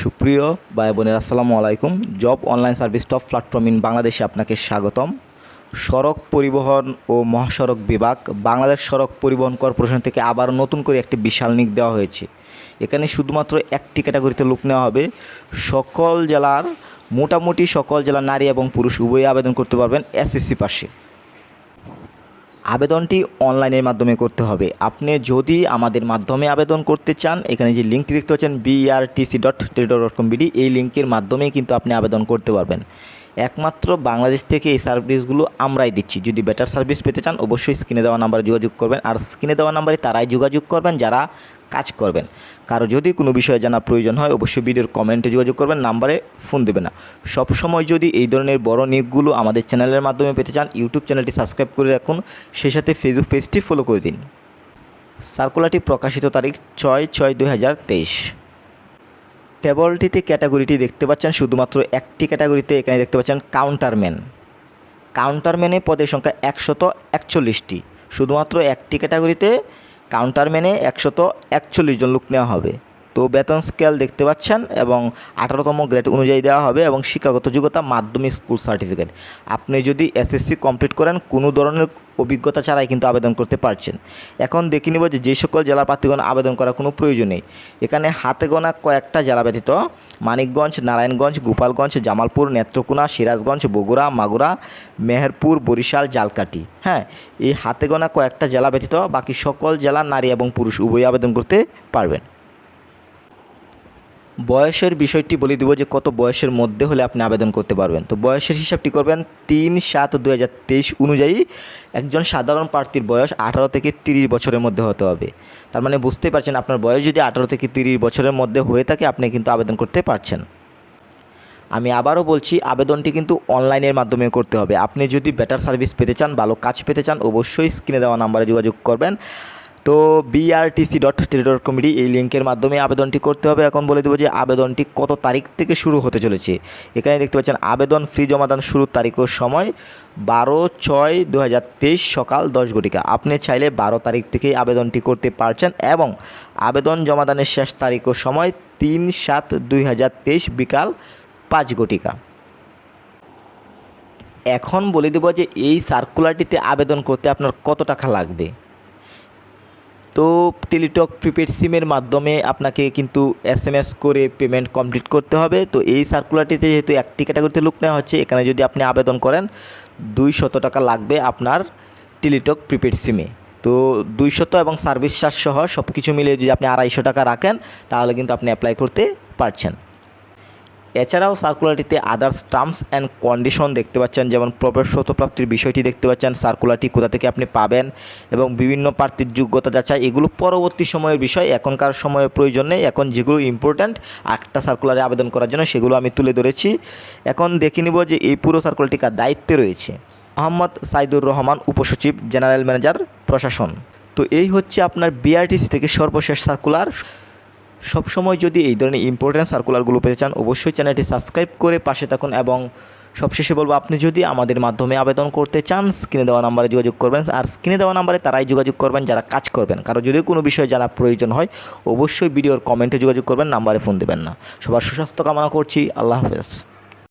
সুপ্রিয় ভাই বোনের, আসসালামু আলাইকুম। Job online service top platform in বাংলাদেশে আপনাকে স্বাগতম। সড়ক পরিবহন ও মহাসড়ক বিভাগ বাংলাদেশ সড়ক পরিবহন কর্পোরেশন থেকে আবার নতুন করে একটি বিশাল নিক দেওয়া হয়েছে। এখানে শুধুমাত্র একটি ক্যাটাগরিতে লোক নেওয়া হবে। সকল জেলার, মোটামুটি সকল জেলার নারী এবং পুরুষ উভয়ই আবেদন করতে পারবেন এসএসসি পাশে। আবেদনটি অনলাইনের মাধ্যমে করতে হবে। আপনি যদি আমাদের মাধ্যমে আবেদন করতে চান, এখানে যে লিঙ্কটি দেখতে পাচ্ছেন BRTC dot teletalk dot com BD এই লিঙ্কের মাধ্যমেই কিন্তু আপনি আবেদন করতে পারবেন। একমাত্র বাংলাদেশ থেকে এই সার্ভিসগুলো আমরাই দিচ্ছি। যদি বেটার সার্ভিস পেতে চান, অবশ্যই স্ক্রিনে দেওয়া নাম্বারে যোগাযোগ করবেন। আর স্ক্রিনে দেওয়া নাম্বারে তারাই যোগাযোগ করবেন যারা কাজ করবেন। কারও যদি কোনো বিষয়ে জানা প্রয়োজন হয়, অবশ্যই ভিডিওর কমেন্টে যোগাযোগ করবেন, নাম্বারে ফোন দেবে না। সবসময় যদি এই ধরনের বড় নিউজগুলো আমাদের চ্যানেলের মাধ্যমে পেতে চান, ইউটিউব চ্যানেলটি সাবস্ক্রাইব করে রাখুন, সেই সাথে ফেসবুক পেজটি ফলো করে দিন। সার্কুলারটি প্রকাশিত তারিখ ছয় ছয় দুই হাজার তেইশ। টেবলটিতে ক্যাটাগরিটি দেখতে পাচ্ছেন, শুধুমাত্র একটি ক্যাটাগরিতে এখানে দেখতে পাচ্ছেন কাউন্টারম্যান। কাউন্টারম্যানে পদের সংখ্যা একশত একচল্লিশটি। শুধুমাত্র একটি ক্যাটাগরিতে কাউন্টারম্যানে একশত একচল্লিশ জন লোক নেওয়া হবে। তো বেতন স্কেল দেখতে পাচ্ছেন এবং আঠারোতম গ্রেড অনুযায়ী দেওয়া হবে এবং শিক্ষাগত যোগ্যতা মাধ্যমিক স্কুল সার্টিফিকেট আপনি যদি এসএসসি কমপ্লিট করেন, কোনো ধরনের অভিজ্ঞতা ছাড়াই কিন্তু আবেদন করতে পারছেন। এখন দেখে নিব যে যে সকল জেলার প্রার্থীগণ আবেদন করার কোনো প্রয়োজন নেই। এখানে হাতে গোনা কয়েকটা জেলা ব্যতীত মানিকগঞ্জ, নারায়ণগঞ্জ, গোপালগঞ্জ, জামালপুর, নেত্রকোনা, সিরাজগঞ্জ, বগুড়া, মাগুরা, মেহেরপুর, বরিশাল জালকাটি হ্যাঁ এই হাতে গোনা কয়েকটা জেলা ব্যতীত বাকি সকল জেলার নারী এবং পুরুষ উভয়ই আবেদন করতে পারবেন। বয়সের বিষয়টি বলে দিব যে কত বয়সের মধ্যে হলে আপনি আবেদন করতে পারবেন। তো বয়সের হিসাবটি করবেন তিন সাত দু অনুযায়ী একজন সাধারণ প্রার্থীর বয়স আঠারো থেকে তিরিশ বছরের মধ্যে হতে হবে। তার মানে বুঝতেই পারছেন আপনার বয়স যদি আঠারো থেকে তিরিশ বছরের মধ্যে হয়ে থাকে, আপনি কিন্তু আবেদন করতে পারছেন। আমি আবারও বলছি, আবেদনটি কিন্তু অনলাইনের মাধ্যমে করতে হবে। আপনি যদি বেটার সার্ভিস পেতে চান, ভালো কাজ পেতে চান, অবশ্যই স্ক্রিনে দেওয়া নাম্বারে যোগাযোগ করবেন। তো বিআরটিসি ডট টেলিডট কমিটি এই লিঙ্কের মাধ্যমে আবেদনটি করতে হবে। এখন বলে দেবো যে আবেদনটি কত তারিখ থেকে শুরু হতে চলেছে। এখানে দেখতে পাচ্ছেন, আবেদন ফি জমাদান শুরুর তারিখ ও সময় বারো ছয় দু সকাল দশ ঘটিকা। আপনি চাইলে বারো তারিখ থেকেই আবেদনটি করতে পারছেন এবং আবেদন জমাদানের শেষ তারিখ ও সময় তিন সাত দুই বিকাল পাঁচ ঘটিকা। এখন বলে দেবো যে এই সার্কুলারটিতে আবেদন করতে আপনার কত টাকা লাগবে? তো টেলিটক প্রিপেড সিমের মাধ্যমে আপনাকে কিন্তু এস এম এস করে পেমেন্ট কমপ্লিট করতে হবে। তো এই সার্কুলারটিতে যেহেতু একটি ক্যাটাগরিতে লোক নেওয়া হচ্ছে, এখানে যদি আপনি আবেদন করেন, দুইশত টাকা লাগবে আপনার টেলিটক প্রিপেড সিমে তো দুইশত এবং সার্ভিস চার্জ সহ সব কিছু মিলিয়ে যদি আপনি আড়াইশো টাকা রাখেন, তাহলে কিন্তু আপনি অ্যাপ্লাই করতে পারছেন। এছাড়াও সার্কুলারটিতে আদার্স টার্মস অ্যান্ড কন্ডিশন দেখতে পাচ্ছেন, যেমন প্রবেশপত্র প্রাপ্তির বিষয়টি দেখতে পাচ্ছেন সার্কুলারটি কোথা থেকে আপনি পাবেন এবং বিভিন্ন প্রার্থীর যোগ্যতা যাচাই, এগুলো পরবর্তী সময়ের বিষয়, এখনকার সময়ের প্রয়োজন নেই, এখন যেগুলো ইম্পর্ট্যান্ট একটা সার্কুলারে আবেদন করার জন্য সেগুলো আমি তুলে ধরেছি। এখন দেখে নিব যে এই পুরো সার্কুলারটি কার দায়িত্বে রয়েছে। মোহাম্মদ সাইদুর রহমান, উপসচিব জেনারেল ম্যানেজার প্রশাসন। তো এই হচ্ছে আপনার বিআরটিসি থেকে সর্বশেষ সার্কুলার সবসময় যদি এই ধরনের ইম্পর্ট্যান্ট সার্কুলারগুলো পেতে চান, অবশ্যই চ্যানেলটি সাবস্ক্রাইব করে পাশে থাকুন এবং সবশেষে বলব, আপনি যদি আমাদের মাধ্যমে আবেদন করতে চান, স্ক্রিনে দেওয়া নাম্বারে যোগাযোগ করবেন। আর স্ক্রিনে দেওয়া নাম্বারে তারাই যোগাযোগ করবেন, যারা কাজ করবেন। কারও যদি কোনো বিষয়ে জানা প্রয়োজন হয়, অবশ্যই ভিডিওর কমেন্টে যোগাযোগ করবেন নাম্বারে ফোন দেবেন না। সবার সুস্বাস্থ্য কামনা করছি, আল্লাহ হাফেজ।